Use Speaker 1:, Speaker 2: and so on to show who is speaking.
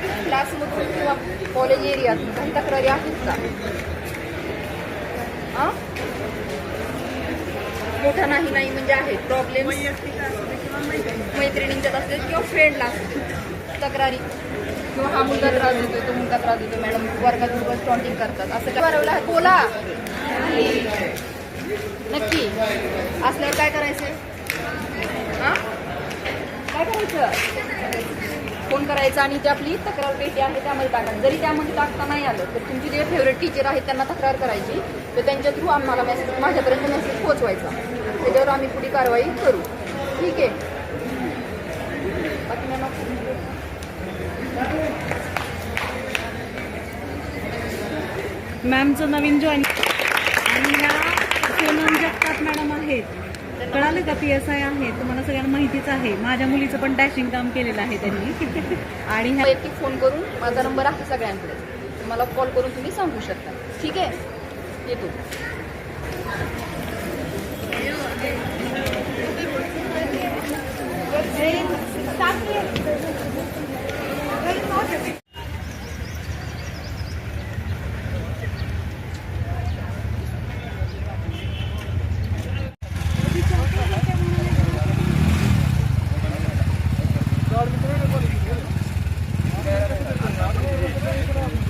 Speaker 1: क्लासमधून किंवा कॉलेज एरियात काही तक्रारी आहेत का? आ? मोठा नाही नाही म्हणजे आहेत प्रॉब्लेम मैत्रिणींच्यात असतील किंवा फ्रेंडला असतील तक्रारी. किंवा हा मुलगा त्रास देतोय तो मुलगा त्रास देतोय मॅडम वर्गात उगाच टॉन्टिंग करतात. असं काय? करावं आहे बोला. नक्की. असल्यावर काय करायचं हा काय करायचं? फोन करायचा आणि जी आपली तक्रार पेटी आहे त्यामध्ये टाकायची जरी त्यामध्ये टाकता नाही आलं तर तुमची जे फेवरेट टीचर आहेत त्यांना तक्रार करायची तर त्यांच्या थ्रू आम्हाला मेसेज माझ्यापर्यंत मेसेज पोहोचवायचा. त्याच्यावर आम्ही पुढे कारवाई करू. ठीक आहे? बाकी
Speaker 2: मॅमचं नवीन जॉईन आणि ह्या सोनम जगताप मॅडम आहेत. कळालं का? पी एस आय आहे. तुम्हाला सगळ्यांना क्वालिटीच आहे. माझ्या मुलीचं पण डॅशिंग काम केलेलं आहे त्यांनी. आणि ह्या
Speaker 1: व्यक्ती फोन करून माझा नंबर आहे सगळ्यांकडे. मला कॉल करून तुम्ही सांगू शकता. ठीक आहे? येतो. Thank you. aí, bravo.